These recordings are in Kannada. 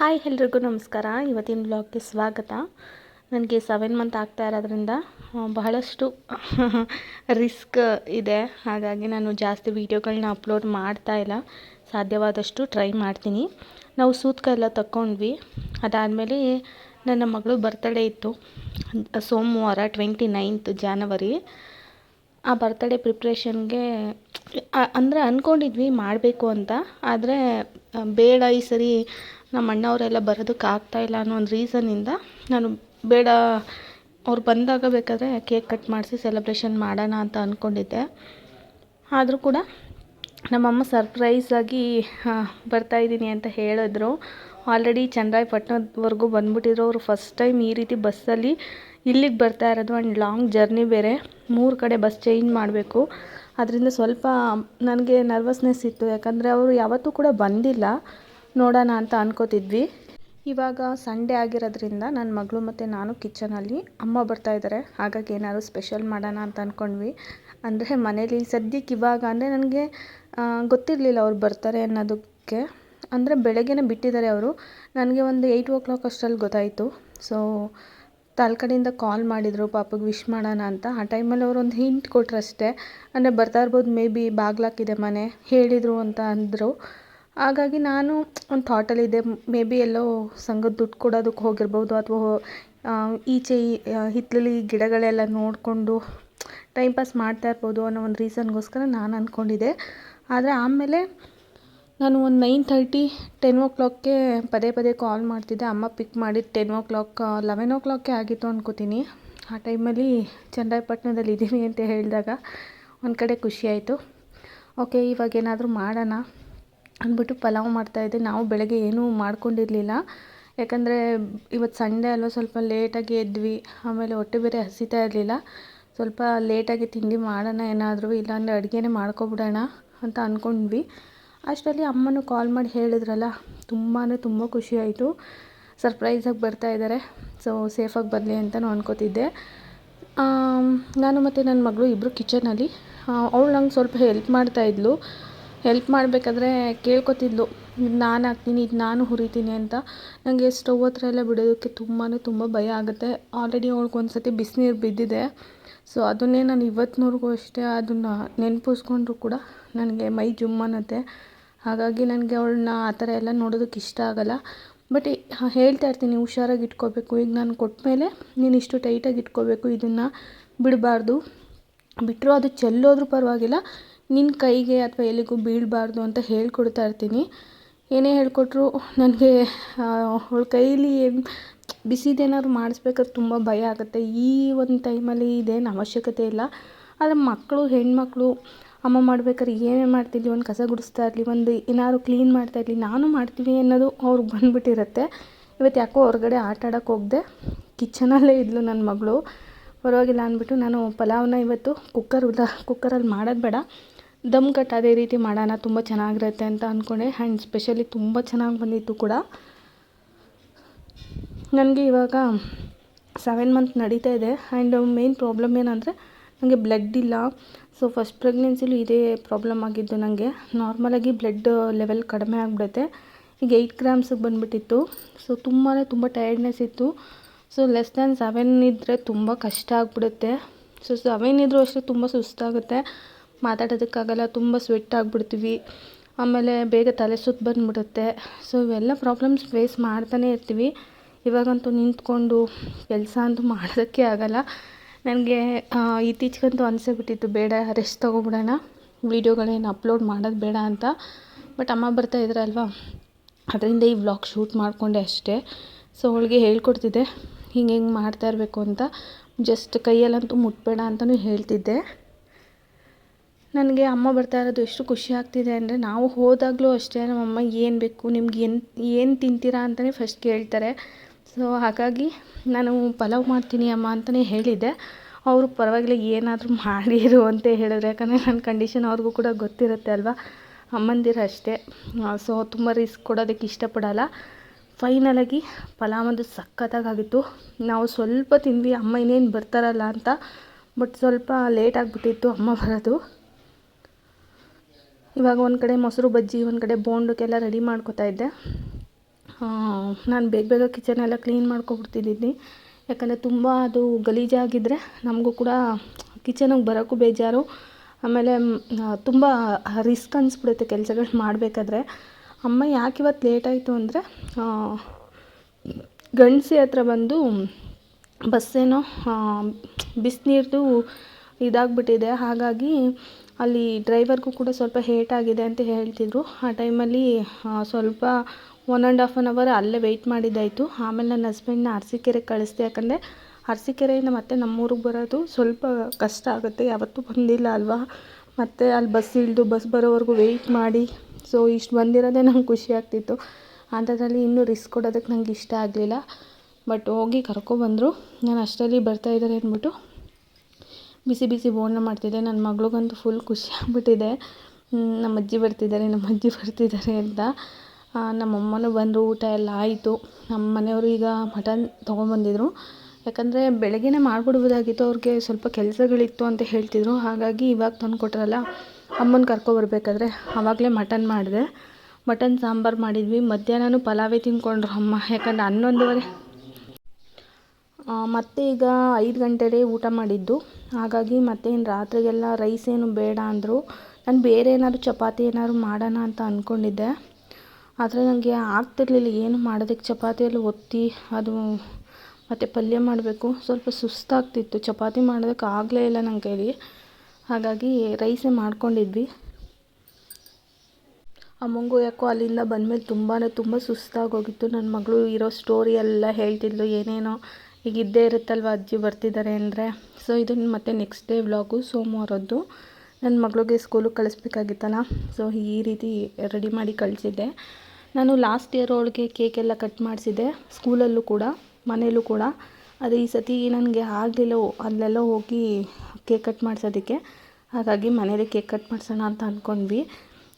ಹಾಯ್ ಎಲ್ರಿಗೂ ನಮಸ್ಕಾರ. ಇವತ್ತಿನ ಬ್ಲಾಗ್ಗೆ ಸ್ವಾಗತ. ನನಗೆ ಸೆವೆನ್ ಮಂತ್ ಆಗ್ತಾ ಇರೋದ್ರಿಂದ ಬಹಳಷ್ಟು ರಿಸ್ಕ್ ಇದೆ. ಹಾಗಾಗಿ ನಾನು ಜಾಸ್ತಿ ವೀಡಿಯೋಗಳನ್ನ ಅಪ್ಲೋಡ್ ಮಾಡ್ತಾ ಇಲ್ಲ. ಸಾಧ್ಯವಾದಷ್ಟು ಟ್ರೈ ಮಾಡ್ತೀನಿ. ನಾವು ಸೂತ್ಕ ಎಲ್ಲ ತಗೊಂಡ್ವಿ ಅದಾದಮೇಲೆ ನನ್ನ ಮಗಳು ಬರ್ತಡೇ ಇತ್ತು. ಸೋಮವಾರ ಟ್ವೆಂಟಿ ನೈನ್ತ್ ಜಾನವರಿ ಆ ಬರ್ತಡೇ ಪ್ರಿಪ್ರೇಷನ್ಗೆ ಅಂದರೆ ಅಂದ್ಕೊಂಡಿದ್ವಿ ಮಾಡಬೇಕು ಅಂತ. ಆದರೆ ಬೇಡ ಈ ಸರಿ ನಮ್ಮ ಅಣ್ಣವರೆಲ್ಲ ಬರೋದಕ್ಕೆ ಆಗ್ತಾಯಿಲ್ಲ ಅನ್ನೋ ಒಂದು ರೀಸನ್ನಿಂದ ನಾನು ಬೇಡ, ಅವ್ರು ಬಂದಾಗ ಬೇಕಾದರೆ ಕೇಕ್ ಕಟ್ ಮಾಡಿಸಿ ಸೆಲೆಬ್ರೇಷನ್ ಮಾಡೋಣ ಅಂತ ಅಂದ್ಕೊಂಡಿದ್ದೆ ಆದರೂ ಕೂಡ ನಮ್ಮಮ್ಮ ಸರ್ಪ್ರೈಸಾಗಿ ಬರ್ತಾಯಿದ್ದೀನಿ ಅಂತ ಹೇಳಿದ್ರು. ಆಲ್ರೆಡಿ ಚಂದ್ರಾಯಪಟ್ಟಣದವರೆಗೂ ಬಂದುಬಿಟ್ಟಿದ್ರು ಅವರು ಫಸ್ಟ್ ಟೈಮ್ ಈ ರೀತಿ ಬಸ್ಸಲ್ಲಿ ಇಲ್ಲಿಗೆ ಬರ್ತಾ ಇರೋದು ಆ್ಯಂಡ್ ಲಾಂಗ್ ಜರ್ನಿ ಬೇರೆ. ಮೂರು ಕಡೆ ಬಸ್ ಚೇಂಜ್ ಮಾಡಬೇಕು. ಅದರಿಂದ ಸ್ವಲ್ಪ ನನಗೆ ನರ್ವಸ್ನೆಸ್ ಇತ್ತು. ಯಾಕಂದರೆ ಅವರು ಯಾವತ್ತೂ ಕೂಡ ಬಂದಿಲ್ಲ. ನೋಡೋಣ ಅಂತ ಅನ್ಕೋತಿದ್ವಿ. ಇವಾಗ ಸಂಡೇ ಆಗಿರೋದ್ರಿಂದ ನನ್ನ ಮಗಳು ಮತ್ತು ನಾನು ಕಿಚನಲ್ಲಿ ಅಮ್ಮ ಬರ್ತಾ ಇದ್ದಾರೆ ಹಾಗಾಗಿ ಏನಾದ್ರು ಸ್ಪೆಷಲ್ ಮಾಡೋಣ ಅಂತ ಅಂದ್ಕೊಂಡ್ವಿ ಅಂದರೆ ಮನೇಲಿ ಸದ್ಯಕ್ಕೆ ಇವಾಗ ಅಂದರೆ ನನಗೆ ಗೊತ್ತಿರಲಿಲ್ಲ ಅವ್ರು ಬರ್ತಾರೆ ಅನ್ನೋದಕ್ಕೆ. ಅಂದರೆ ಬೆಳಗ್ಗೆನೇ ಬಿಟ್ಟಿದ್ದಾರೆ ಅವರು. ನನಗೆ ಒಂದು ಏಯ್ಟ್ ಓ ಕ್ಲಾಕ್ ಅಷ್ಟರಲ್ಲಿ ಗೊತ್ತಾಯಿತು. ಸೊ, ತಾಲ್ಕಡೆಯಿಂದ ಕಾಲ್ ಮಾಡಿದರು, ಪಾಪಗೆ ವಿಶ್ ಮಾಡೋಣ ಅಂತ. ಆ ಟೈಮಲ್ಲಿ ಅವರು ಒಂದು ಹಿಂಟ್ ಕೊಟ್ರಷ್ಟೇ. ಅಂದರೆ ಬರ್ತಾ ಇರ್ಬೋದು, ಮೇ ಬಿ ಬಾಗ್ಲಾಕಿದೆ ಮನೆ, ಹೇಳಿದರು ಅಂತ ಅಂದರು. ಹಾಗಾಗಿ ನಾನು ಒಂದು ಥಾಟಲ್ಲಿದ್ದೆ ಮೇ ಬಿ ಎಲ್ಲೋ ಸಂಘದ ದುಡ್ಡು ಕೊಡೋದಕ್ಕೆ ಹೋಗಿರ್ಬೋದು ಅಥವಾ ಈಚೆ ಈ ಹಿತ್ತಲಲ್ಲಿ ಗಿಡಗಳೆಲ್ಲ ನೋಡಿಕೊಂಡು ಟೈಮ್ ಪಾಸ್ ಮಾಡ್ತಾ ಇರ್ಬೋದು ಅನ್ನೋ ಒಂದು ರೀಸನ್ಗೋಸ್ಕರ ನಾನು ಅಂದ್ಕೊಂಡಿದ್ದೆ ಆದರೆ ಆಮೇಲೆ ನಾನು ಒಂದು ನೈನ್ ಥರ್ಟಿ ಟೆನ್ ಓ ಕ್ಲಾಕ್ಗೆ ಪದೇ ಪದೇ ಕಾಲ್ ಮಾಡ್ತಿದ್ದೆ. ಅಮ್ಮ ಪಿಕ್ ಮಾಡಿ ಟೆನ್ ಓ ಕ್ಲಾಕ್ ಲೆವೆನ್ ಓ ಕ್ಲಾಕ್ಗೆ ಆಗಿತ್ತು ಅಂದ್ಕೋತೀನಿ ಆ ಟೈಮಲ್ಲಿ ಚನ್ನರಾಯಪಟ್ಟಣದಲ್ಲಿ ಇದ್ದೀವಿ ಅಂತ ಹೇಳಿದಾಗ ಒಂದು ಕಡೆ ಖುಷಿ ಆಯಿತು. ಓಕೆ ಇವಾಗ ಏನಾದರೂ ಮಾಡೋಣ. ಅಂದ್ಬಿಟ್ಟು ಪಲಾವ್ ಮಾಡ್ತಾಯಿದ್ದೆ ನಾವು ಬೆಳಗ್ಗೆ ಏನೂ ಮಾಡ್ಕೊಂಡಿರಲಿಲ್ಲ. ಯಾಕಂದರೆ ಇವತ್ತು ಸಂಡೇ ಅಲ್ವ, ಸ್ವಲ್ಪ ಲೇಟಾಗಿ ಎದ್ವಿ. ಆಮೇಲೆ ಹೊಟ್ಟೆ ಬೇರೆ ಹಸಿತಾ ಇರಲಿಲ್ಲ. ಸ್ವಲ್ಪ ಲೇಟಾಗಿ ತಿಂಡಿ ಮಾಡೋಣ ಏನಾದರೂ, ಇಲ್ಲಾಂದರೆ ಅಡುಗೆನೇ ಮಾಡ್ಕೊಬಿಡೋಣ ಅಂತ ಅಂದ್ಕೊಂಡ್ವಿ ಅಷ್ಟರಲ್ಲಿ ಅಮ್ಮನೂ ಕಾಲ್ ಮಾಡಿ ಹೇಳಿದ್ರಲ್ಲ ತುಂಬಾ ತುಂಬ ಖುಷಿಯಾಯಿತು ಸರ್ಪ್ರೈಸಾಗಿ ಬರ್ತಾ ಇದ್ದಾರೆ ಸೊ ಸೇಫಾಗಿ ಬರಲಿ ಅಂತಲೂ ಅನ್ಕೋತಿದ್ದೆ. ನಾನು ಮತ್ತು ನನ್ನ ಮಗಳು ಇಬ್ಬರು ಕಿಚನಲ್ಲಿ ಅವಳು ನಂಗೆ ಸ್ವಲ್ಪ ಹೆಲ್ಪ್ ಮಾಡ್ತಾಯಿದ್ಲು ಹೆಲ್ಪ್ ಮಾಡಬೇಕಾದ್ರೆ ಕೇಳ್ಕೊತಿದ್ಲು. ಇದು ನಾನು ಹಾಕ್ತೀನಿ, ಇದು ನಾನು ಹುರಿತೀನಿ ಅಂತ. ನನಗೆ ಸ್ಟವ್ ಹತ್ರ ಎಲ್ಲ ಬಿಡೋದಕ್ಕೆ ತುಂಬಾ ತುಂಬ ಭಯ ಆಗುತ್ತೆ. ಆಲ್ರೆಡಿ ಅವ್ಳಿಗೆ ಒಂದು ಬಿಸಿನೀರು ಬಿದ್ದಿದೆ. ಸೊ ಅದನ್ನೇ ನಾನು ಇವತ್ತಿನವರೆಗೂ ಅಷ್ಟೇ ಅದನ್ನು ನೆನಪಿಸ್ಕೊಂಡ್ರು ಕೂಡ ನನಗೆ ಮೈ ಜುಮ್ ಅನ್ನತ್ತೆ ಹಾಗಾಗಿ ನನಗೆ ಅವಳನ್ನ ಆ ಥರ ಎಲ್ಲ ನೋಡೋದಕ್ಕೆ ಇಷ್ಟ ಆಗೋಲ್ಲ. ಬಟ್ ಹೇಳ್ತಾ ಇರ್ತೀನಿ, ಹುಷಾರಾಗಿ ಇಟ್ಕೋಬೇಕು. ಈಗ ನಾನು ಕೊಟ್ಟಮೇಲೆ ನೀನು ಇಷ್ಟು ಟೈಟಾಗಿ ಇಟ್ಕೋಬೇಕು, ಇದನ್ನು ಬಿಡಬಾರ್ದು. ಬಿಟ್ಟರು ಅದು ಚೆಲ್ಲೋದ್ರೂ ಪರವಾಗಿಲ್ಲ. ನಿನ್ನ ಕೈಗೆ ಅಥವಾ ಎಲ್ಲಿಗೂ ಬೀಳಬಾರ್ದು ಅಂತ ಹೇಳ್ಕೊಡ್ತಾ ಇರ್ತೀನಿ. ಏನೇ ಹೇಳಿಕೊಟ್ರು ನನಗೆ ಅವಳ ಕೈಲಿ ಬಿಸಿದೇನಾದ್ರು ಮಾಡಿಸ್ಬೇಕಾದ್ರೆ ತುಂಬ ಭಯ ಆಗುತ್ತೆ. ಈ ಒಂದು ಟೈಮಲ್ಲಿ ಇದೇನು ಅವಶ್ಯಕತೆ ಇಲ್ಲ. ಆದರೆ ಮಕ್ಕಳು ಹೆಣ್ಮಕ್ಳು, ಅಮ್ಮ ಮಾಡ್ಬೇಕಾದ್ರೆ ಏನೇ ಮಾಡ್ತಿರಲಿ ಒಂದು ಕಸ ಗುಡಿಸ್ತಾ ಇರಲಿ, ಒಂದು ಏನಾದ್ರು ಕ್ಲೀನ್ ಮಾಡ್ತಾ ಇರಲಿ, ನಾನು ಮಾಡ್ತೀವಿ ಅನ್ನೋದು ಅವ್ರಿಗೆ ಬಂದ್ಬಿಟ್ಟಿರುತ್ತೆ. ಇವತ್ತು ಯಾಕೋ ಹೊರಗಡೆ ಆಟ ಆಡೋಕ್ಕೆ ಹೋಗ್ದೆ. ಕಿಚನಲ್ಲೇ ಇದ್ಲು ನನ್ನ ಮಗಳು. ಪರವಾಗಿಲ್ಲ ಅಂದ್ಬಿಟ್ಟು ನಾನು ಪಲಾವ್ನ ಇವತ್ತು ಕುಕ್ಕರ್ ಉದ ಕುಕ್ಕರಲ್ಲಿ ಮಾಡೋದು ಬೇಡ. ದಮ್ ಕಟ್ ಅದೇ ರೀತಿ ಮಾಡೋಣ ತುಂಬ ಚೆನ್ನಾಗಿರುತ್ತೆ ಅಂತ ಅಂದ್ಕೊಂಡೆ. ಆ್ಯಂಡ್ ಸ್ಪೆಷಲಿ ತುಂಬ ಚೆನ್ನಾಗಿ ಬಂದಿತ್ತು ಕೂಡ. ನನಗೆ ಇವಾಗ ಸೆವೆನ್ ಮಂತ್ ನಡೀತಾ ಇದೆ. ಆ್ಯಂಡ್ ಮೇನ್ ಪ್ರಾಬ್ಲಮ್ ಏನಂದರೆ ನನಗೆ ಬ್ಲಡ್ ಇಲ್ಲ. ಸೊ ಫಸ್ಟ್ ಪ್ರೆಗ್ನೆನ್ಸಿಲೂ ಇದೇ ಪ್ರಾಬ್ಲಮ್ ಆಗಿದ್ದು ನನಗೆ. ನಾರ್ಮಲಾಗಿ ಬ್ಲಡ್ ಲೆವೆಲ್ ಕಡಿಮೆ ಆಗಿಬಿಡುತ್ತೆ. ಈಗ ಏಯ್ಟ್ ಗ್ರಾಮ್ಸಿಗೆ ಬಂದುಬಿಟ್ಟಿತ್ತು. ಸೊ ತುಂಬಾ ತುಂಬ ಟಯರ್ಡ್ನೆಸ್ ಇತ್ತು. ಸೊ ಲೆಸ್ ದ್ಯಾನ್ ಸೆವೆನ್ ಇದ್ದರೆ ತುಂಬ ಕಷ್ಟ ಆಗಿಬಿಡುತ್ತೆ. ಸೊ ಸೆವೆನ್ ಇದ್ದರೂ ಅಷ್ಟೇ ತುಂಬ ಸುಸ್ತಾಗುತ್ತೆ. ಮಾತಾಡೋದಕ್ಕಾಗಲ್ಲ, ತುಂಬ ಸ್ವೆಟ್ ಆಗಿಬಿಡ್ತೀವಿ. ಆಮೇಲೆ ಬೇಗ ತಲೆ ಸುತ್ತು ಬಂದುಬಿಡುತ್ತೆ. ಸೊ ಇವೆಲ್ಲ ಪ್ರಾಬ್ಲಮ್ಸ್ ಫೇಸ್ ಮಾಡ್ತಾನೇ ಇರ್ತೀವಿ. ಇವಾಗಂತೂ ನಿಂತ್ಕೊಂಡು ಕೆಲಸ ಅಂತೂ ಮಾಡೋದಕ್ಕೆ ಆಗಲ್ಲ. ನನಗೆ ಇತ್ತೀಚೆಗಂತೂ ಅನಿಸೇ ಬಿಟ್ಟಿತ್ತು, ಬೇಡ ರೆಸ್ಟ್ ತೊಗೊಬಿಡೋಣ. ವೀಡಿಯೋಗಳೇನು ಅಪ್ಲೋಡ್ ಮಾಡೋದು ಬೇಡ ಅಂತ. ಬಟ್ ಅಮ್ಮ ಬರ್ತಾ ಇದ್ರಲ್ವಾ? ಅದರಿಂದ ಈ ವ್ಲಾಗ್ ಶೂಟ್ ಮಾಡಿಕೊಂಡೆ ಅಷ್ಟೇ. ಸೊ ಅವಳಿಗೆ ಹೇಳ್ಕೊಡ್ತಿದ್ದೆ, ಹಿಂಗೆ ಹಿಂಗೆ ಮಾಡ್ತಾ ಇರಬೇಕು ಅಂತ. ಜಸ್ಟ್ ಕೈಯಲ್ಲಂತೂ ಮುಟ್ಬೇಡ ಅಂತಲೂ ಹೇಳ್ತಿದ್ದೆ. ನನಗೆ ಅಮ್ಮ ಬರ್ತಾ ಇರೋದು ಎಷ್ಟು ಖುಷಿ ಆಗ್ತಿದೆ ಅಂದರೆ ನಾವು ಹೋದಾಗಲೂ ಅಷ್ಟೇ ನಮ್ಮಮ್ಮ, ಏನು ಬೇಕು? ನಿಮ್ಗೆ ಏನು ಏನು ತಿಂತೀರಾ? ಅಂತಲೇ ಫಸ್ಟ್ ಕೇಳ್ತಾರೆ. ಸೊ ಹಾಗಾಗಿ ನಾನು ಪಲಾವ್ ಮಾಡ್ತೀನಿ ಅಮ್ಮ ಅಂತಲೇ ಹೇಳಿದ್ದೆ. ಅವರು ಪರವಾಗಿಲ್ಲ, ಏನಾದರೂ ಮಾಡಿರು ಅಂತ ಹೇಳಿದ್ರು. ಯಾಕಂದರೆ ನನ್ನ ಕಂಡೀಷನ್ ಅವ್ರಿಗೂ ಕೂಡ ಗೊತ್ತಿರುತ್ತೆ ಅಲ್ವಾ? ಅಮ್ಮಂದಿರು ಅಷ್ಟೇ. ಸೊ ತುಂಬ ರಿಸ್ಕ್ ಕೊಡೋದಕ್ಕೆ ಇಷ್ಟಪಡಲ್ಲ. ಫೈನಲಾಗಿ ಪಲಾವ್ ಒಂದು ಸಖತ್ತಾಗಿತ್ತು ನಾವು ಸ್ವಲ್ಪ ತಿಂದ್ವಿ, ಅಮ್ಮ ಇನ್ನೇನು ಬರ್ತಾರಲ್ಲ ಅಂತ. ಬಟ್ ಸ್ವಲ್ಪ ಲೇಟ್ ಆಗಿಬಿಟ್ಟಿತ್ತು ಅಮ್ಮ ಬರೋದು. ಇವಾಗ ಒಂದು ಕಡೆ ಮೊಸರು, ಬಜ್ಜಿ, ಒಂದು ಕಡೆ ಬೋಂಡಕ್ಕೆಲ್ಲ ರೆಡಿ ಮಾಡ್ಕೋತಾ ಇದ್ದೆ. ನಾನು ಬೇಗ ಬೇಗ ಕಿಚನ್ ಎಲ್ಲ ಕ್ಲೀನ್ ಮಾಡ್ಕೊಬಿಡ್ತಿದ್ದೀನಿ. ಯಾಕಂದರೆ ತುಂಬ ಅದು ಗಲೀಜಾಗಿದ್ದರೆ ನಮಗೂ ಕೂಡ ಕಿಚನಿಗೆ ಬರೋಕ್ಕೂ ಬೇಜಾರು. ಆಮೇಲೆ ತುಂಬ ರಿಸ್ಕ್ ಅನಿಸ್ಬಿಡುತ್ತೆ ಕೆಲಸಗಳು ಮಾಡಬೇಕಾದ್ರೆ. ಅಮ್ಮ ಯಾಕೆ ಇವತ್ತು ಲೇಟ್ ಆಯಿತು ಅಂದರೆ ಗಂಡಸಿ ಹತ್ರ ಬಂದು ಬಸ್ಸೇನೋ ಬಿಸಿನೀರ್ದು ಇದಾಗ್ಬಿಟ್ಟಿದೆ. ಹಾಗಾಗಿ ಅಲ್ಲಿ ಡ್ರೈವರ್ಗೂ ಕೂಡ ಸ್ವಲ್ಪ ಹೇಟ್ ಆಗಿದೆ ಅಂತ ಹೇಳ್ತಿದ್ರು. ಆ ಟೈಮಲ್ಲಿ ಸ್ವಲ್ಪ one and half an hour ಅಲ್ಲೇ ವೆಯ್ಟ್ ಮಾಡಿದ್ದಾಯಿತು. ಆಮೇಲೆ ನನ್ನ ಹಸ್ಬೆಂಡ್ನ ಅರಸೀಕೆರೆಗೆ ಕಳಿಸ್ದೆ. ಯಾಕಂದರೆ ಅರಸೀಕೆರೆಯಿಂದ ಮತ್ತೆ ನಮ್ಮೂರಿಗೆ ಬರೋದು ಸ್ವಲ್ಪ ಕಷ್ಟ ಆಗುತ್ತೆ. ಯಾವತ್ತೂ ಬಂದಿಲ್ಲ ಅಲ್ವಾ? ಮತ್ತು ಅಲ್ಲಿ ಬಸ್ ಇಳಿದು ಬಸ್ ಬರೋವರೆಗೂ ವೆಯ್ಟ್ ಮಾಡಿ. ಸೊ ಇಷ್ಟು ಬಂದಿರೋದೇ ನಂಗೆ ಖುಷಿ ಆಗ್ತಿತ್ತು. ಅಂಥದ್ರಲ್ಲಿ ಇನ್ನೂ ರಿಸ್ಕ್ ಕೊಡೋದಕ್ಕೆ ನಂಗೆ ಇಷ್ಟ ಆಗಲಿಲ್ಲ. ಬಟ್ ಹೋಗಿ ಕರ್ಕೊಬಂದರು ನಾನು ಅಷ್ಟರಲ್ಲಿ ಬರ್ತಾಯಿದ್ದಾರೆ ಅಂದ್ಬಿಟ್ಟು ಬಿಸಿ ಬಿಸಿ ಬೋಂಡ ಮಾಡ್ತಿದ್ದೆ. ನನ್ನ ಮಗಳಿಗಂತೂ ಫುಲ್ ಖುಷಿ ಆಗ್ಬಿಟ್ಟಿದೆ. ನಮ್ಮ ಅಜ್ಜಿ ಬರ್ತಿದ್ದಾರೆ ನಮ್ಮ ಅಜ್ಜಿ ಬರ್ತಿದ್ದಾರೆ ಅಂತ. ನಮ್ಮ ಅಮ್ಮನೂ ಬಂದರು, ಊಟ ಎಲ್ಲ ಆಯಿತು. ನಮ್ಮ ಮನೆಯವರು ಈಗ ಮಟನ್ ತೊಗೊಂಬಂದಿದ್ರು ಯಾಕಂದರೆ ಬೆಳಗ್ಗೆನೇ ಮಾಡಿಬಿಡ್ಬೋದಾಗಿತ್ತು ಅವ್ರಿಗೆ ಸ್ವಲ್ಪ ಕೆಲಸಗಳಿತ್ತು ಅಂತ ಹೇಳ್ತಿದ್ರು. ಹಾಗಾಗಿ ಇವಾಗ ತಂದು ಕೊಟ್ರಲ್ಲ, ಅಮ್ಮನ ಕರ್ಕೊಬರ್ಬೇಕಾದ್ರೆ ಆವಾಗಲೇ ಮಟನ್ ಮಾಡಿದೆ. ಮಟನ್ ಸಾಂಬಾರು ಮಾಡಿದ್ವಿ. ಮಧ್ಯಾಹ್ನನೂ ಪಲಾವೇ ತಿನ್ಕೊಂಡ್ರು ಅಮ್ಮ. ಯಾಕಂದ್ರೆ ಹನ್ನೊಂದುವರೆ ಮತ್ತೆ ಈಗ ಐದು ಗಂಟೆಗೆ ಊಟ ಮಾಡಿದ್ದು. ಹಾಗಾಗಿ ಮತ್ತೆ ಏನು ರಾತ್ರಿಗೆಲ್ಲ ರೈಸ್ ಏನು ಬೇಡ ಅಂದರು. ನಾನು ಬೇರೆ ಏನಾದ್ರು ಚಪಾತಿ ಏನಾದ್ರು ಮಾಡೋಣ ಅಂತ ಅಂದ್ಕೊಂಡಿದ್ದೆ ಆದರೆ ನನಗೆ ಆಗ್ತಿರ್ಲಿಲ್ಲ, ಏನು ಮಾಡೋದಕ್ಕೆ ಚಪಾತಿಯಲ್ಲಿ ಒತ್ತಿ ಅದು ಮತ್ತು ಪಲ್ಯ ಮಾಡಬೇಕು. ಸ್ವಲ್ಪ ಸುಸ್ತಾಗ್ತಿತ್ತು, ಚಪಾತಿ ಮಾಡೋದಕ್ಕೆ ಆಗಲೇ ಇಲ್ಲ ನನ್ನ ಕೈಲಿ. ಹಾಗಾಗಿ ರೈಸೇ ಮಾಡ್ಕೊಂಡಿದ್ವಿ. ಅಮ್ಮಂಗೂ ಯಾಕೋ ಅಲ್ಲಿಂದ ಬಂದಮೇಲೆ ತುಂಬಾ ತುಂಬ ಸುಸ್ತಾಗೋಗಿತ್ತು. ನನ್ನ ಮಗಳು ಇರೋ ಸ್ಟೋರಿ ಎಲ್ಲ ಹೇಳ್ತಿದ್ಲು, ಏನೇನೋ ಈಗ ಇದ್ದೇ ಇರುತ್ತಲ್ವ ಅಜ್ಜಿ ಬರ್ತಿದ್ದಾರೆ ಅಂದರೆ. ಸೊ ಇದನ್ನು ಮತ್ತೆ ನೆಕ್ಸ್ಟ್ ಡೇ ವ್ಲಾಗು ಸೋಮವಾರದ್ದು. ನನ್ನ ಮಗಳಿಗೆ ಸ್ಕೂಲಿಗೆ ಕಳಿಸ್ಬೇಕಾಗಿತ್ತಲ್ಲ. ಸೊ ಈ ರೀತಿ ರೆಡಿ ಮಾಡಿ ಕಳಿಸಿದ್ದೆ. ನಾನು ಲಾಸ್ಟ್ ಇಯರ್ ಅವಳಿಗೆ ಕೇಕೆಲ್ಲ ಕಟ್ ಮಾಡಿಸಿದ್ದೆ. ಸ್ಕೂಲಲ್ಲೂ ಕೂಡ ಮನೆಯಲ್ಲೂ ಕೂಡ. ಅದು ಈ ಸತಿ ನನಗೆ ಆಗಲಿಲ್ಲ ಅಲ್ಲೆಲ್ಲ ಹೋಗಿ ಕೇಕ್ ಕಟ್ ಮಾಡಿಸೋದಕ್ಕೆ. ಹಾಗಾಗಿ ಮನೇಲಿ ಕೇಕ್ ಕಟ್ ಮಾಡಿಸೋಣ ಅಂತ ಅಂದ್ಕೊಂಡ್ವಿ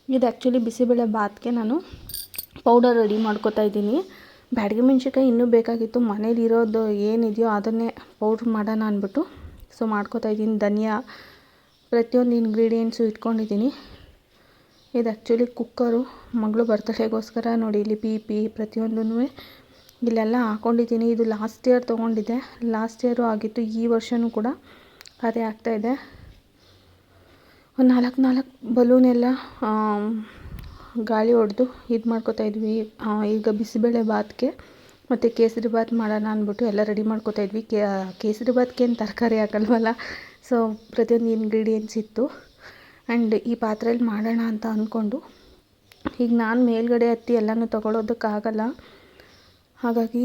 ಇದು ಆ್ಯಕ್ಚುಲಿ ಬಿಸಿಬೇಳೆ ಬಾತ್ಗೆ ನಾನು ಪೌಡರ್ ರೆಡಿ ಮಾಡ್ಕೋತಾ ಇದ್ದೀನಿ. ಬ್ಯಾಡಗಿ ಮೆಣ್ಸಿನ್ಕಾಯಿ ಇನ್ನೂ ಬೇಕಾಗಿತ್ತು. ಮನೇಲಿ ಇರೋದು ಏನಿದೆಯೋ ಅದನ್ನೇ ಪೌಡ್ರ್ ಮಾಡೋಣ ಅಂದ್ಬಿಟ್ಟು. ಸೊ ಮಾಡ್ಕೋತಾ ಇದ್ದೀನಿ. ಧನಿಯಾ, ಪ್ರತಿಯೊಂದು ಇಂಗ್ರೀಡಿಯೆಂಟ್ಸು ಇಟ್ಕೊಂಡಿದ್ದೀನಿ. ಇದು ಆ್ಯಕ್ಚುಲಿ ಕುಕ್ಕರು ಮಗಳು ಬರ್ತಡೇಗೋಸ್ಕರ ನೋಡಿ, ಇಲ್ಲಿ ಪಿ ಪಿ ಪ್ರತಿಯೊಂದೂ ಇಲ್ಲೆಲ್ಲ ಹಾಕ್ಕೊಂಡಿದ್ದೀನಿ ಇದು ಲಾಸ್ಟ್ ಇಯರ್ ತೊಗೊಂಡಿದ್ದೆ. ಲಾಸ್ಟ್ ಇಯರು ಆಗಿತ್ತು. ಈ ವರ್ಷವೂ ಕೂಡ ಅದೇ ಆಗ್ತಾಯಿದೆ ಒಂದು ನಾಲ್ಕು ನಾಲ್ಕು ಬಲೂನೆಲ್ಲ ಗಾಳಿ ಹೊಡೆದು ಇದು ಮಾಡ್ಕೋತಾ ಇದ್ವಿ. ಈಗ ಬಿಸಿಬೇಳೆ ಬಾತ್ಗೆ ಮತ್ತು ಕೇಸರಿ ಬಾತ್ ಮಾಡೋಣ ಅಂದ್ಬಿಟ್ಟು ಎಲ್ಲ ರೆಡಿ ಮಾಡ್ಕೋತಾ ಇದ್ವಿ. ಕೇಸರಿ ಬಾತ್ಗೆ ಏನು ತರಕಾರಿ ಹಾಕಲ್ವಲ್ಲ? ಸೊ ಪ್ರತಿಯೊಂದು ಇಂಗ್ರೀಡಿಯೆಂಟ್ಸ್ ಇತ್ತು. ಆ್ಯಂಡ್ ಈ ಪಾತ್ರೆಯಲ್ಲಿ ಮಾಡೋಣ ಅಂತ ಅಂದ್ಕೊಂಡು ಈಗ ನಾನು ಮೇಲ್ಗಡೆ ಹತ್ತಿ ಎಲ್ಲನೂ ತೊಗೊಳೋದಕ್ಕಾಗಲ್ಲ ಹಾಗಾಗಿ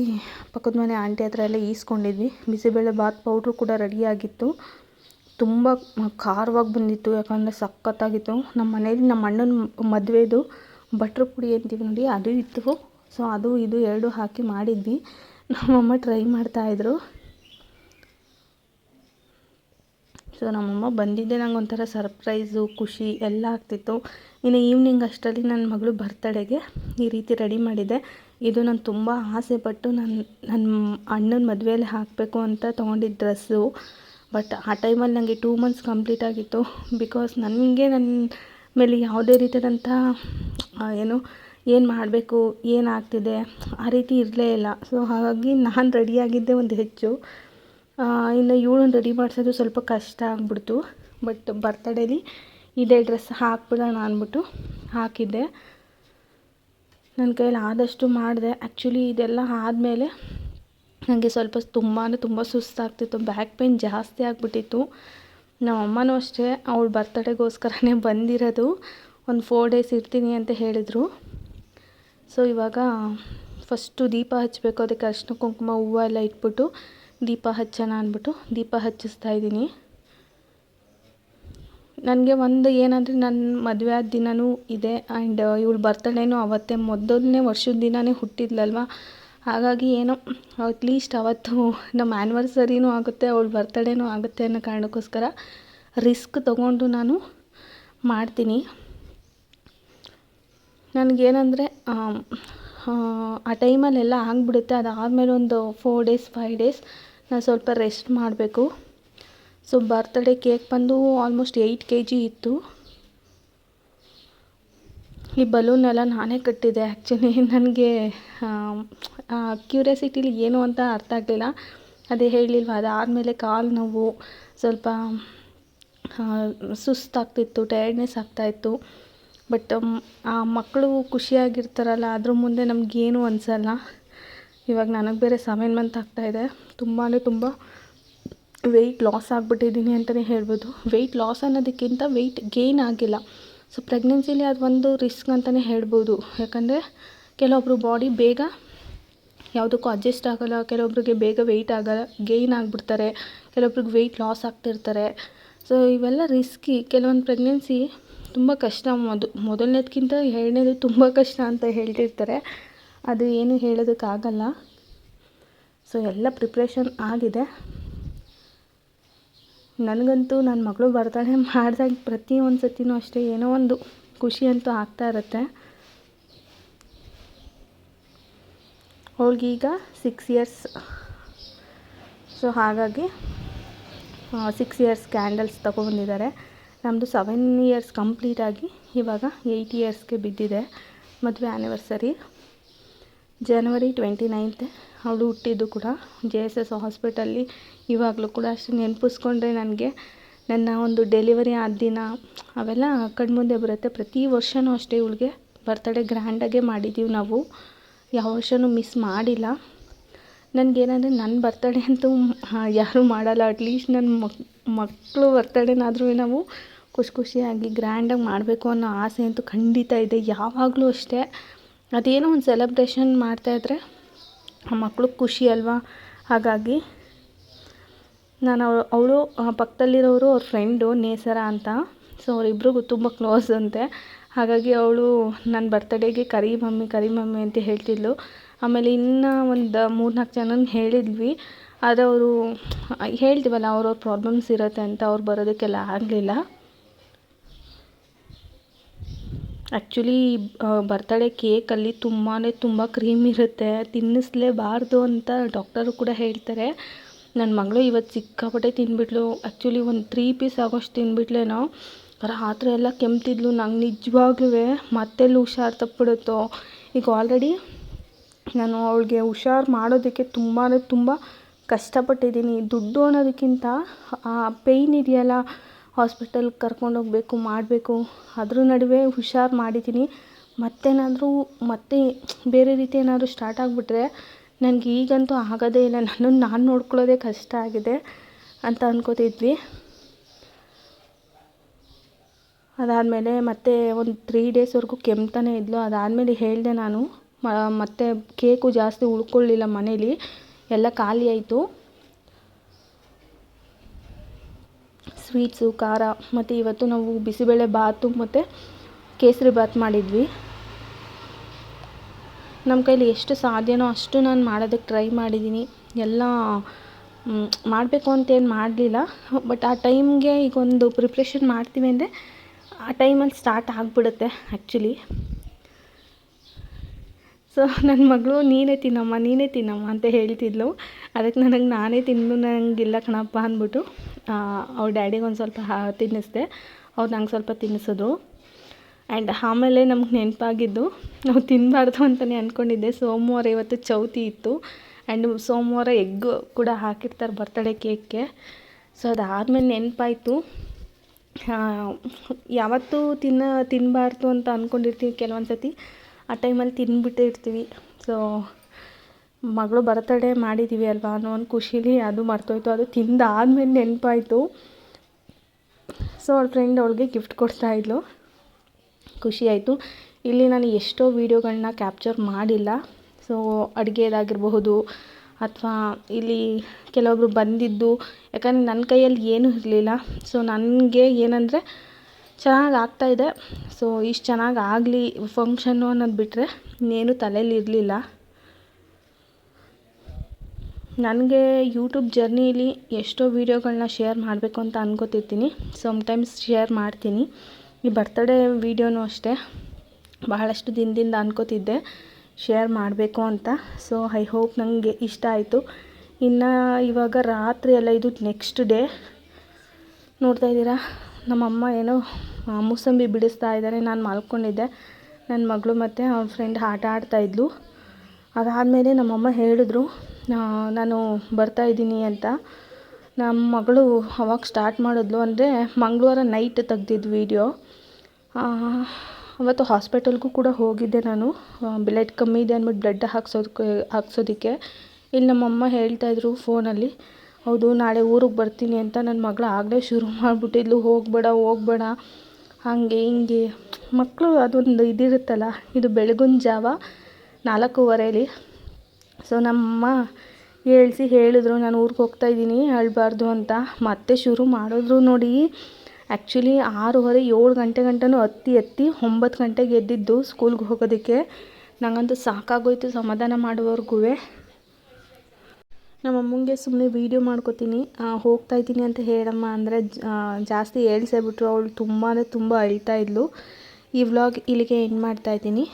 ಪಕ್ಕದ ಮನೆ ಆಂಟಿ ಹತ್ರ ಎಲ್ಲ ಈಸ್ಕೊಂಡಿದ್ವಿ. ಬಿಸಿಬೇಳೆ ಬಾತ್ ಪೌಡ್ರು ಕೂಡ ರೆಡಿಯಾಗಿತ್ತು ತುಂಬ ಖಾರವಾಗಿ ಬಂದಿತ್ತು, ಯಾಕಂದರೆ ಸಖತ್ತಾಗಿತ್ತು. ನಮ್ಮ ಮನೇಲಿ ನಮ್ಮ ಅಣ್ಣನ ಮದುವೆದು ಭಟ್ರ ಪುಡಿ ಅಂತೀವಿ ನೋಡಿ, ಅದು ಇತ್ತು. ಸೊ ಅದು ಇದು ಎರಡು ಹಾಕಿ ಮಾಡಿದ್ವಿ. ನಮ್ಮಮ್ಮ ಟ್ರೈ ಮಾಡ್ತಾಯಿದ್ರು ಸೊ ನಮ್ಮಮ್ಮ ಬಂದಿದ್ದೆ, ನಂಗೆ ಒಂಥರ ಸರ್ಪ್ರೈಸು ಖುಷಿ ಎಲ್ಲ ಆಗ್ತಿತ್ತು. ಇನ್ನು ಈವ್ನಿಂಗ್ ಅಷ್ಟರಲ್ಲಿ ನನ್ನ ಮಗಳು ಬರ್ತಡೆಗೆ ಈ ರೀತಿ ರೆಡಿ ಮಾಡಿದೆ. ಇದು ನಾನು ತುಂಬ ಆಸೆ ಪಟ್ಟು ನನ್ನ ನನ್ನ ಅಣ್ಣನ ಮದುವೆಯಲ್ಲಿ ಹಾಕಬೇಕು ಅಂತ ತೊಗೊಂಡಿದ್ದ ಡ್ರೆಸ್ಸು ಬಟ್ ಆ ಟೈಮಲ್ಲಿ ನನಗೆ ಟೂ ಮಂತ್ಸ್ ಕಂಪ್ಲೀಟ್ ಆಗಿತ್ತು. ಬಿಕಾಸ್ ನನಗೆ ನನ್ನ ಮೇಲೆ ಯಾವುದೇ ರೀತಿಯಾದಂಥ ಏನು ಏನು ಮಾಡಬೇಕು ಏನಾಗ್ತಿದೆ ಆ ರೀತಿ ಇರಲೇ ಇಲ್ಲ. ಸೊ ಹಾಗಾಗಿ ನಾನು ರೆಡಿಯಾಗಿದ್ದೆ ಒಂದು ಹೆಚ್ಚು. ಇನ್ನು ಇವಳನ್ನ ರೆಡಿ ಮಾಡಿಸೋದು ಸ್ವಲ್ಪ ಕಷ್ಟ ಆಗ್ಬಿಡ್ತು. ಬಟ್ ಬರ್ತಡೇಲಿ ಇದೇ ಡ್ರೆಸ್ ಹಾಕ್ಬಿಡೋಣ ಅಂದ್ಬಿಟ್ಟು ಹಾಕಿದ್ದೆ. ನನ್ನ ಕೈಯಲ್ಲಿ ಆದಷ್ಟು ಮಾಡಿದೆ. ಆ್ಯಕ್ಚುಲಿ ಇದೆಲ್ಲ ಆದಮೇಲೆ ನನಗೆ ಸ್ವಲ್ಪ ತುಂಬಾ ತುಂಬ ಸುಸ್ತಾಗ್ತಿತ್ತು ಬ್ಯಾಕ್ ಪೇಯ್ನ್ ಜಾಸ್ತಿ ಆಗಿಬಿಟ್ಟಿತ್ತು. ನಮ್ಮ ಅಮ್ಮನೂ ಅಷ್ಟೇ, ಅವಳು ಬರ್ತಡೇಗೋಸ್ಕರನೇ ಬಂದಿರೋದು. ಒಂದು ಫೋರ್ ಡೇಸ್ ಇರ್ತೀನಿ ಅಂತ ಹೇಳಿದರು. ಸೊ ಇವಾಗ ಫಸ್ಟು ದೀಪ ಹಚ್ಚಬೇಕು ಅದಕ್ಕೆ ಅರಿಶಿನ ಕುಂಕುಮ ಹೂವು ಎಲ್ಲ ಇಟ್ಬಿಟ್ಟು ದೀಪ ಹಚ್ಚೋಣ ಅಂದ್ಬಿಟ್ಟು ದೀಪ ಹಚ್ಚಿಸ್ತಾ ಇದ್ದೀನಿ. ನನಗೆ ಒಂದು ಏನಂದರೆ ನನ್ನ ಮದುವೆ ಆದ ದಿನವೂ ಇದೆ ಆ್ಯಂಡ್ ಇವಳು ಬರ್ತಡೇನೂ ಅವತ್ತೇ ಮೊದಲನೇ ವರ್ಷದ ದಿನವೇ ಹುಟ್ಟಿದ್ಲಲ್ವ? ಹಾಗಾಗಿ ಏನೋ ಅಟ್ಲೀಸ್ಟ್ ಅವತ್ತು ನಮ್ಮ ಆ್ಯನಿವರ್ಸರಿನೂ ಆಗುತ್ತೆ, ಅವಳ ಬರ್ತಡೇನೂ ಆಗುತ್ತೆ ಅನ್ನೋ ಕಾರಣಕ್ಕೋಸ್ಕರ ರಿಸ್ಕ್ ತೊಗೊಂಡು ನಾನು ಮಾಡ್ತೀನಿ. ನನಗೇನಂದರೆ ಆ ಟೈಮಲ್ಲೆಲ್ಲ ಆಗಿಬಿಡುತ್ತೆ, ಅದಾದಮೇಲೆ ಒಂದು ಫೋರ್ ಡೇಸ್ ಫೈವ್ ಡೇಸ್ ನಾನು ಸ್ವಲ್ಪ ರೆಸ್ಟ್ ಮಾಡಬೇಕು. ಸೊ ಬರ್ತಡೇ ಕೇಕ್ ಬಂದು ಆಲ್ಮೋಸ್ಟ್ ಏಯ್ಟ್ ಕೆ ಜಿ ಇತ್ತು. ಈ ಬಲೂನ್ ಎಲ್ಲ ನಾನೇ ಕಟ್ಟಿದ್ದೆ ಆ್ಯಕ್ಚುಲಿ. ನನಗೆ ಕ್ಯೂರಿಯಾಸಿಟಿಲಿ ಏನು ಅಂತ ಅರ್ಥ ಆಗಲಿಲ್ಲ. ಅದೇ ಹೇಳಿಲ್ವ, ಅದಾದಮೇಲೆ ಕಾಲು ನೋವು, ಸ್ವಲ್ಪ ಸುಸ್ತಾಗ್ತಿತ್ತು ಟಯರ್ಡ್ನೆಸ್ ಆಗ್ತಾಯಿತ್ತು. ಬಟ್ ಆ ಮಕ್ಕಳು ಖುಷಿಯಾಗಿರ್ತಾರಲ್ಲ, ಅದ್ರ ಮುಂದೆ ನಮಗೇನು ಅನಿಸಲ್ಲ. ಇವಾಗ ನನಗೆ ಬೇರೆ ಸೆವೆನ್ ಮಂತ್ ಆಗ್ತಾಯಿದೆ. ತುಂಬಾ ತುಂಬ ವೆಯ್ಟ್ ಲಾಸ್ ಆಗಿಬಿಟ್ಟಿದ್ದೀನಿ ಅಂತಲೇ ಹೇಳ್ಬೋದು. ವೆಯ್ಟ್ ಲಾಸ್ ಅನ್ನೋದಕ್ಕಿಂತ ವೆಯ್ಟ್ ಗೇನ್ ಆಗಿಲ್ಲ. ಸೊ ಪ್ರೆಗ್ನೆನ್ಸಿಲಿ ಅದು ಒಂದು ರಿಸ್ಕ್ ಅಂತಲೇ ಹೇಳ್ಬೋದು. ಯಾಕಂದರೆ ಕೆಲವೊಬ್ಬರು ಬಾಡಿ ಬೇಗ ಯಾವುದಕ್ಕೂ ಅಡ್ಜಸ್ಟ್ ಆಗೋಲ್ಲ ಕೆಲವೊಬ್ಬರಿಗೆ ಬೇಗ ವೆಯ್ಟ್ ಆಗಲ್ಲ ಗೇಯ್ನ್ ಆಗಿಬಿಡ್ತಾರೆ, ಕೆಲವೊಬ್ರಿಗೆ ವೆಯ್ಟ್ ಲಾಸ್ ಆಗ್ತಿರ್ತಾರೆ. ಸೊ ಇವೆಲ್ಲ ರಿಸ್ಕಿ ಕೆಲವೊಂದು ಪ್ರೆಗ್ನೆನ್ಸಿ ತುಂಬ ಕಷ್ಟ ಮೊದ ಮೊದಲನೇದಕ್ಕಿಂತ ಎರಡನೇದು ತುಂಬ ಕಷ್ಟ ಅಂತ ಹೇಳ್ತಿರ್ತಾರೆ. ಅದು ಏನು ಹೇಳೋದಕ್ಕಾಗಲ್ಲ. ಸೊ ಎಲ್ಲ ಪ್ರಿಪ್ರೇಷನ್ ಆಗಿದೆ. ನನಗಂತೂ ನನ್ನ ಮಗಳು ಬರ್ತಾಳೆ ಮಾಡಿದಾಗ ಪ್ರತಿ ಒಂದು ಸತಿನೂ ಅಷ್ಟೇ ಏನೋ ಒಂದು ಖುಷಿ ಅಂತೂ ಆಗ್ತಾ ಇರುತ್ತೆ. ಅವಳಿಗೀಗ ಸಿಕ್ಸ್ ಇಯರ್ಸ್ ಸೊ ಹಾಗಾಗಿ ಸಿಕ್ಸ್ ಇಯರ್ಸ್ ಕ್ಯಾಂಡಲ್ಸ್ ತೊಗೊಬಂದಿದ್ದಾರೆ ನಮ್ಮದು ಸೆವೆನ್ ಇಯರ್ಸ್ ಕಂಪ್ಲೀಟಾಗಿ ಇವಾಗ ಏಯ್ಟ್ ಇಯರ್ಸ್ಗೆ ಬಿದ್ದಿದೆ. ಮದುವೆ ಆ್ಯನಿವರ್ಸರಿ ಜನವರಿ ಟ್ವೆಂಟಿ ನೈನ್ತ್ ಅವಳು ಹುಟ್ಟಿದ್ದು ಕೂಡ ಜೆ ಎಸ್ ಎಸ್ ಹಾಸ್ಪಿಟಲ್ಲಿ ಇವಾಗಲೂ ಕೂಡ ಅಷ್ಟು ನೆನಪಿಸ್ಕೊಂಡ್ರೆ ನನಗೆ ನನ್ನ ಒಂದು ಡೆಲಿವರಿ ಆದ ದಿನ, ಅವೆಲ್ಲ ಕಣ್ಮುಂದೆ ಬರುತ್ತೆ. ಪ್ರತಿ ವರ್ಷವೂ ಅಷ್ಟೇ ಇವಳಿಗೆ ಬರ್ತಡೇ ಗ್ರ್ಯಾಂಡಾಗೆ ಮಾಡಿದ್ದೀವಿ ನಾವು. ಯಾವ ವರ್ಷವೂ ಮಿಸ್ ಮಾಡಿಲ್ಲ. ನನಗೇನಂದರೆ ನನ್ನ ಬರ್ತಡೇ ಅಂತೂ ಯಾರೂ ಮಾಡಲ್ಲ. ಅಟ್ಲೀಸ್ಟ್ ನನ್ನ ಮಕ್ ಮಕ್ಕಳು ಬರ್ತಡೇನಾದ್ರೂ ನಾವು ಖುಷಿ ಖುಷಿಯಾಗಿ ಗ್ರ್ಯಾಂಡಾಗಿ ಮಾಡಬೇಕು ಅನ್ನೋ ಆಸೆ ಅಂತೂ ಖಂಡಿತ ಇದೆ. ಯಾವಾಗಲೂ ಅಷ್ಟೇ. ಅದೇನೋ ಒಂದು ಸೆಲೆಬ್ರೇಷನ್ ಮಾಡ್ತಾಯಿದ್ರೆ ಆ ಮಕ್ಳಿಗೆ ಖುಷಿ ಅಲ್ವಾ? ಹಾಗಾಗಿ ನಾನು ಅವಳು ಪಕ್ಕದಲ್ಲಿರೋರು ಅವ್ರ ಫ್ರೆಂಡು ನೇಸರ ಅಂತ. ಸೊ ಅವರಿಬ್ರಿಗೂ ತುಂಬ ಕ್ಲೋಸ್ ಅಂತೆ. ಹಾಗಾಗಿ ಅವಳು ನನ್ನ ಬರ್ತಡೇಗೆ ಕರಿ ಮಮ್ಮಿ ಕರಿ ಮಮ್ಮಿ ಅಂತ ಹೇಳ್ತಿದ್ಲು. ಆಮೇಲೆ ಇನ್ನೂ ಒಂದು ಮೂರು ನಾಲ್ಕು ಜನನ ಹೇಳಿದ್ವಿ. ಆದರೆ ಅವರು ಹೇಳ್ತೀವಲ್ಲ ಅವ್ರವ್ರ ಪ್ರಾಬ್ಲಮ್ಸ್ ಇರುತ್ತೆ ಅಂತ, ಅವ್ರು ಬರೋದಕ್ಕೆಲ್ಲ ಆಗಲಿಲ್ಲ. ಆ್ಯಕ್ಚುಲಿ ಬರ್ತಡೇ ಕೇಕಲ್ಲಿ ತುಂಬಾ ತುಂಬ ಕ್ರೀಮ್ ಇರುತ್ತೆ. ತಿನ್ನಿಸ್ಲೇಬಾರ್ದು ಅಂತ ಡಾಕ್ಟರು ಕೂಡ ಹೇಳ್ತಾರೆ. ನನ್ನ ಮಗಳು ಇವತ್ತು ಸಿಕ್ಕಾಪಟ್ಟೆ ತಿಂದ್ಬಿಟ್ಳು ಆ್ಯಕ್ಚುಲಿ ಒಂದು ತ್ರೀ ಪೀಸ್ ಆಗೋಷ್ಟು ತಿಂದ್ಬಿಟ್ಲೇನೋ ರಾತ್ರಿ ಎಲ್ಲ ಕೆಮ್ತಿದ್ಲು ನಂಗೆ ನಿಜವಾಗ್ಲೂ ಮತ್ತೆಲ್ಲಿ ಹುಷಾರು ತಪ್ಪಿಡುತ್ತೋ? ಈಗ ಆಲ್ರೆಡಿ ನಾನು ಅವಳಿಗೆ ಹುಷಾರು ಮಾಡೋದಕ್ಕೆ ತುಂಬಾ ತುಂಬ ಕಷ್ಟಪಟ್ಟಿದ್ದೀನಿ. ದುಡ್ಡು ಅನ್ನೋದಕ್ಕಿಂತ, ಆ ಪೇಯ್ನ್ ಇದೆಯಲ್ಲ? ಹಾಸ್ಪಿಟಲ್ಗೆ ಕರ್ಕೊಂಡು ಹೋಗಬೇಕು, ಮಾಡಬೇಕು. ಅದ್ರ ನಡುವೆ ಹುಷಾರು ಮಾಡಿದ್ದೀನಿ. ಮತ್ತೇನಾದರೂ ಮತ್ತೆ ಬೇರೆ ರೀತಿ ಏನಾದರೂ ಸ್ಟಾರ್ಟ್ ಆಗಿಬಿಟ್ರೆ ನನಗೆ ಈಗಂತೂ ಆಗೋದೇ ಇಲ್ಲ. ನನ್ನನ್ನು ನಾನು ನೋಡ್ಕೊಳ್ಳೋದೇ ಕಷ್ಟ ಆಗಿದೆ ಅಂತ ಅಂದ್ಕೋತಿದ್ವಿ ಅದಾದಮೇಲೆ ಮತ್ತೆ ಒಂದು ತ್ರೀ ಡೇಸ್ವರೆಗೂ ಕೆಮ್ತಾನೇ ಇದ್ಲು. ಅದಾದಮೇಲೆ ಹೇಳಿದೆ ನಾನು ಮತ್ತೆ ಕೇಕು ಜಾಸ್ತಿ ಉಳ್ಕೊಳ್ಳಿಲ್ಲ ಮನೇಲಿ. ಎಲ್ಲ ಖಾಲಿ ಆಯಿತು. ಸ್ವೀಟ್ಸು ಖಾರ, ಮತ್ತು ಇವತ್ತು ನಾವು ಬಿಸಿಬೇಳೆ ಬಾತು ಮತ್ತು ಕೇಸರಿ ಬಾತ್ ಮಾಡಿದ್ವಿ. ನಮ್ಮ ಕೈಲಿ ಎಷ್ಟು ಸಾಧ್ಯನೋ ಅಷ್ಟು ನಾನು ಮಾಡೋದಕ್ಕೆ ಟ್ರೈ ಮಾಡಿದ್ದೀನಿ ಎಲ್ಲ ಮಾಡಬೇಕು ಅಂತೇನು ಮಾಡಲಿಲ್ಲ. ಬಟ್ ಆ ಟೈಮ್ಗೆ ಈಗ ಒಂದು ಪ್ರಿಪ್ರೇಷನ್ ಮಾಡ್ತೀವಿ ಅಂದರೆ ಆ ಟೈಮಲ್ಲಿ ಸ್ಟಾರ್ಟ್ ಆಗಿಬಿಡುತ್ತೆ ಆ್ಯಕ್ಚುಲಿ ಸೊ ನನ್ನ ಮಗಳು, ನೀನೇ ತಿನ್ನಮ್ಮ ನೀನೇ ತಿನ್ನಮ್ಮ ಅಂತ ಹೇಳ್ತಿದ್ಲು. ಅದಕ್ಕೆ ನನಗೆ ನಾನೇ ತಿನ್ನು ನನಗಿಲ್ಲ ಕಣಪ್ಪ ಅಂದ್ಬಿಟ್ಟು. ಅವ್ರ ಡ್ಯಾಡಿಗೆ ಒಂದು ಸ್ವಲ್ಪ ಹಾ, ತಿನ್ನಿಸ್ದೆ. ಅವ್ರು ನಂಗೆ ಸ್ವಲ್ಪ ತಿನ್ನಿಸಿದ್ರು. ಆ್ಯಂಡ್ ಆಮೇಲೆ ನಮ್ಗೆ ನೆನಪಾಗಿದ್ದು, ನಾವು ತಿನ್ನಬಾರ್ದು ಅಂತಲೇ ಅಂದ್ಕೊಂಡಿದ್ದೆ ಸೋಮವಾರ ಇವತ್ತು ಚೌತಿ ಇತ್ತು. ಆ್ಯಂಡ್ ಸೋಮವಾರ ಎಗ್ ಕೂಡ ಹಾಕಿರ್ತಾರೆ ಬರ್ತಡೇ ಕೇಕ್ಗೆ ಸೊ ಅದಾದಮೇಲೆ ನೆನಪಾಯಿತು. ಯಾವತ್ತೂ ತಿನ್ನ ತಿನ್ನಬಾರ್ದು ಅಂತ ಅಂದ್ಕೊಂಡಿರ್ತೀವಿ ಕೆಲವೊಂದು ಸತಿ ಆ ಟೈಮಲ್ಲಿ ತಿಂದ್ಬಿಟ್ಟಿರ್ತೀವಿ ಸೊ ಮಗಳು ಬರ್ತಡೇ ಮಾಡಿದ್ದೀವಿ ಅಲ್ವಾ ಅನ್ನೋ ಒಂದು ಖುಷಿಲಿ ಅದು ಮರ್ತೋಯ್ತು. ಅದು ತಿಂದಾದ್ಮೇಲೆ ನೆನಪಾಯಿತು. ಸೊ ಅವ್ಳ ಫ್ರೆಂಡ್ ಅವಳಿಗೆ ಗಿಫ್ಟ್ ಕೊಡ್ತಾಯಿದ್ಲು ಖುಷಿಯಾಯಿತು ಇಲ್ಲಿ ನಾನು ಎಷ್ಟೋ ವೀಡಿಯೋಗಳನ್ನ ಕ್ಯಾಪ್ಚರ್ ಮಾಡಿಲ್ಲ. ಸೊ ಅಡುಗೆದಾಗಿರಬಹುದು ಅಥವಾ ಇಲ್ಲಿ ಕೆಲವೊಬ್ರು ಬಂದಿದ್ದು, ಯಾಕಂದರೆ ನನ್ನ ಕೈಯಲ್ಲಿ ಏನೂ ಇರಲಿಲ್ಲ. ಸೊ ನನಗೆ ಏನಂದರೆ ಚೆನ್ನಾಗಿ ಆಗ್ತಾಯಿದೆ ಸೊ ಇಷ್ಟು ಚೆನ್ನಾಗಿ ಆಗಲಿ ಫಂಕ್ಷನ್ನು ಅನ್ನೋದು ಬಿಟ್ಟರೆ ಇನ್ನೇನು ತಲೇಲಿ ಇರಲಿಲ್ಲ. ನನಗೆ ಯೂಟ್ಯೂಬ್ ಜರ್ನಿಲಿ ಎಷ್ಟೋ ವೀಡಿಯೋಗಳನ್ನ ಶೇರ್ ಮಾಡಬೇಕು ಅಂತ ಅನ್ಕೋತಿರ್ತೀನಿ. ಸಮ್ಟೈಮ್ಸ್ ಶೇರ್ ಮಾಡ್ತೀನಿ. ಈ ಬರ್ತಡೇ ವೀಡಿಯೋನೂ ಅಷ್ಟೇ. ಬಹಳಷ್ಟು ದಿನದಿಂದ ಅನ್ಕೋತಿದ್ದೆ ಶೇರ್ ಮಾಡಬೇಕು ಅಂತ. ಸೊ ಐ ಹೋಪ್ ನನಗೆ ಇಷ್ಟ ಆಯಿತು. ಇನ್ನು ಇವಾಗ ರಾತ್ರಿ ಎಲ್ಲ ಇದು ನೆಕ್ಸ್ಟ್ ಡೇ ನೋಡ್ತಾ ಇದ್ದೀರಾ? ನಮ್ಮಮ್ಮ ಏನೋ ಮೂಸಂಬಿ ಬಿಡಿಸ್ತಾ ಇದ್ದಾರೆ. ನಾನು ಮಲ್ಕೊಂಡಿದ್ದೆ. ನನ್ನ ಮಗಳು ಮತ್ತು ಅವ್ರ ಫ್ರೆಂಡ್ ಆಟ ಆಡ್ತಾಯಿದ್ಲು ಅದಾದಮೇಲೆ ನಮ್ಮಮ್ಮ ಹೇಳಿದ್ರು ನಾನು ಬರ್ತಾಯಿದ್ದೀನಿ ಅಂತ. ನಮ್ಮ ಮಗಳು ಅವಾಗ ಸ್ಟಾರ್ಟ್ ಮಾಡಿದ್ಲು ಅಂದರೆ ಮಂಗಳವಾರ ನೈಟ್ ತೆಗ್ದಿದ್ದು ವೀಡಿಯೋ ಅವತ್ತು ಹಾಸ್ಪಿಟಲ್ಗೂ ಕೂಡ ಹೋಗಿದ್ದೆ ನಾನು. ಬ್ಲಡ್ ಕಮ್ಮಿ ಇದೆ ಅಂದ್ಬಿಟ್ಟು ಬ್ಲಡ್ ಹಾಕ್ಸೋದಕ್ಕೆ ಹಾಕ್ಸೋದಕ್ಕೆ. ಇಲ್ಲಿ ನಮ್ಮಮ್ಮ ಹೇಳ್ತಾಯಿದ್ರು ಫೋನಲ್ಲಿ ಹೌದು, ನಾಳೆ ಊರಿಗೆ ಬರ್ತೀನಿ ಅಂತ ನನ್ನ ಮಗಳು ಆಗಲೇ ಶುರು ಮಾಡಿಬಿಟ್ಟಿದ್ಲು. ಹೋಗಬೇಡ ಹೋಗಬೇಡ. ಹಾಗೆ ಹಿಂಗೆ. ಮಕ್ಕಳು ಅದೊಂದು ಇದಿರುತ್ತಲ್ಲ, ಇದು ಬೆಳಗಿನ ಜಾವ. ನಾಲ್ಕೂವರೆಲಿ. ಸೊ ನಮ್ಮ ಹೇಳಿಸಿ ಹೇಳಿದ್ರು, ನಾನು ಊರಿಗೆ ಹೋಗ್ತಾ ಇದ್ದೀನಿ ಅಳಬಾರ್ದು ಅಂತ. ಮತ್ತೆ ಶುರು ಮಾಡಿದ್ರು ನೋಡಿ. ಆ್ಯಕ್ಚುಲಿ ಆರೂವರೆ ಏಳು ಗಂಟೆ ಗಂಟನೂ ಹತ್ತಿ ಹತ್ತಿ ಒಂಬತ್ತು ಗಂಟೆಗೆ ಎದ್ದಿದ್ದು ಸ್ಕೂಲ್ಗೆ ಹೋಗೋದಕ್ಕೆ. ನನಗಂತೂ ಸಾಕಾಗೋಯ್ತು ಸಮಾಧಾನ ಮಾಡೋವರೆಗೂ ನಮ್ಮ ಅಮ್ಮಂಗೆ ಸುಮ್ಮನೆ ವೀಡಿಯೋ ಮಾಡ್ಕೋತೀನಿ. ಹೋಗ್ತಾ ಇದ್ದೀನಿ ಅಂತ ಹೇಳಮ್ಮ ಅಂದರೆ ಜಾಸ್ತಿ ಹೇಳ್ಸೇಬಿಟ್ರು ಅವಳು ತುಂಬ ಅಂದರೆ ತುಂಬ ಅಳ್ತಾ ಇದ್ಲು. ಈ ವ್ಲಾಗ್ ಇಲ್ಲಿಗೆ ಎಂಡ್ ಮಾಡ್ತಾ ಇದ್ದೀನಿ.